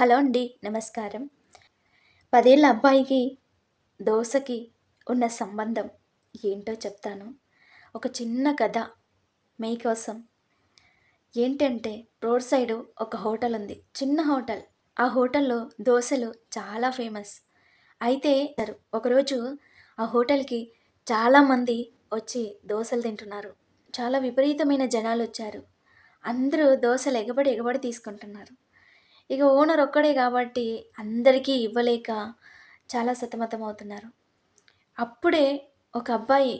Hello అండి నమస్కారం. పదేళ్ళ అబ్బాయికి దోశకి ఉన్న సంబంధం ఏంటో చెప్తాను. ఒక చిన్న కథ మీకోసం. ఏంటంటే రోడ్ సైడ్ ఒక హోటల్ ఉంది. చిన్న హోటల్. ఆ హోటల్లో దోశలు చాలా ఫేమస్. అయితే ఒకరోజు ఆ హోటల్కి చాలామంది వచ్చి దోశలు తింటున్నారు. చాలా విపరీతమైన జనాలు వచ్చారు. అందరూ దోశలు ఎగబడి ఎగబడి తీసుకుంటున్నారు. ఇక ఓనర్ ఒక్కడే కాబట్టి అందరికీ ఇవ్వలేక చాలా సతమతం అవుతున్నారు అప్పుడే ఒక అబ్బాయి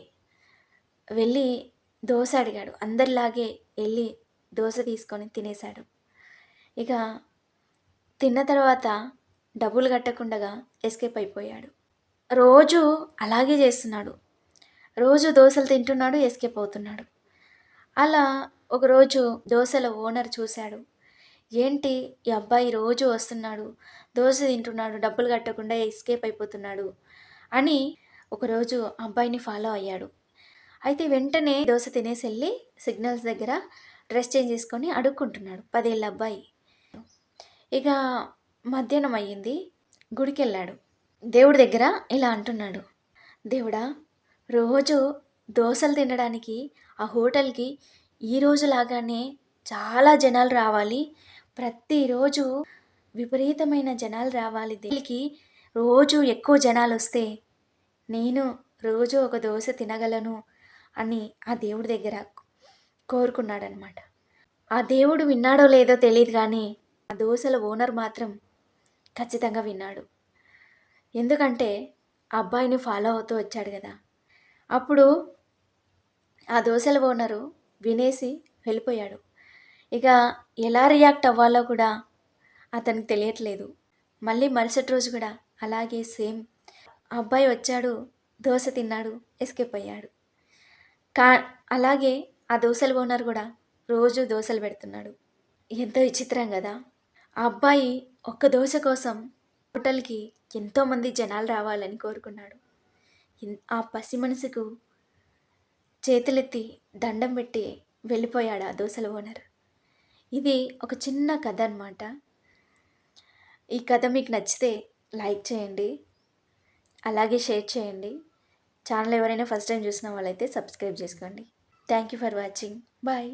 వెళ్ళి దోశ అడిగాడు. అందరిలాగే వెళ్ళి దోశ తీసుకొని తినేశాడు. ఇక తిన్న తర్వాత డబ్బులు కట్టకుండా ఎస్కేప్ అయిపోయాడు. రోజు అలాగే చేస్తున్నాడు. రోజు దోశలు తింటున్నాడు ఎస్కేప్ అవుతున్నాడు. అలా ఒకరోజు దోశల ఓనర్ చూశాడు. ఏంటి ఈ అబ్బాయి రోజు వస్తున్నాడు దోశ తింటున్నాడు డబ్బులు కట్టకుండా ఎస్కేప్ అయిపోతున్నాడు అని ఒకరోజు అబ్బాయిని ఫాలో అయ్యాడు. అయితే వెంటనే దోశ తినేసి వెళ్ళి సిగ్నల్స్ దగ్గర డ్రెస్ చేంజ్ చేసుకొని అడుక్కుంటున్నాడు పదేళ్ళ అబ్బాయి. ఇక మధ్యాహ్నం అయ్యింది గుడికి వెళ్ళాడు. దేవుడి దగ్గర ఇలా అంటున్నాడు దేవుడా రోజు దోశలు తినడానికి ఆ హోటల్కి ఈరోజు లాగానే చాలా జనాలు రావాలి ప్రతిరోజు విపరీతమైన జనాలు రావాలి. దీనికి రోజు ఎక్కువ జనాలు వస్తే నేను రోజు ఒక దోశ తినగలను అని ఆ దేవుడి దగ్గర కోరుకున్నాడనమాట. ఆ దేవుడు విన్నాడో లేదో తెలియదు కానీ ఆ దోశల ఓనర్ మాత్రం ఖచ్చితంగా విన్నాడు. ఎందుకంటే ఆ అబ్బాయిని ఫాలో అవుతూ వచ్చాడు కదా. అప్పుడు ఆ దోశల ఓనరు వినేసి వెళ్ళిపోయాడు. ఇక ఎలా రియాక్ట్ అవ్వాలో కూడా అతనికి తెలియట్లేదు. మళ్ళీ మరుసటి రోజు కూడా అలాగే సేమ్ అబ్బాయి వచ్చాడు దోశ తిన్నాడు ఎస్కేప్ అయ్యాడు. కా అలాగే ఆ దోశలు ఓనర్ కూడా రోజు దోశలు పెడుతున్నాడు. ఎంతో విచిత్రం కదా. ఆ అబ్బాయి ఒక్క దోశ కోసం హోటల్కి ఎంతోమంది జనాలు రావాలని కోరుకున్నాడు. ఆ పసి మనసుకు చేతులెత్తి దండం పెట్టి వెళ్ళిపోయాడు ఆ దోశల ఓనర్ ఇది ఒక చిన్న కథ అనమాట ఈ కథ మీకు నచ్చితే లైక్ చేయండి అలాగే షేర్ చేయండి. ఛానల్ ఎవరైనా ఫస్ట్ టైం చూసిన వాళ్ళైతే సబ్స్క్రైబ్ చేసుకోండి. Thank you for watching. Bye.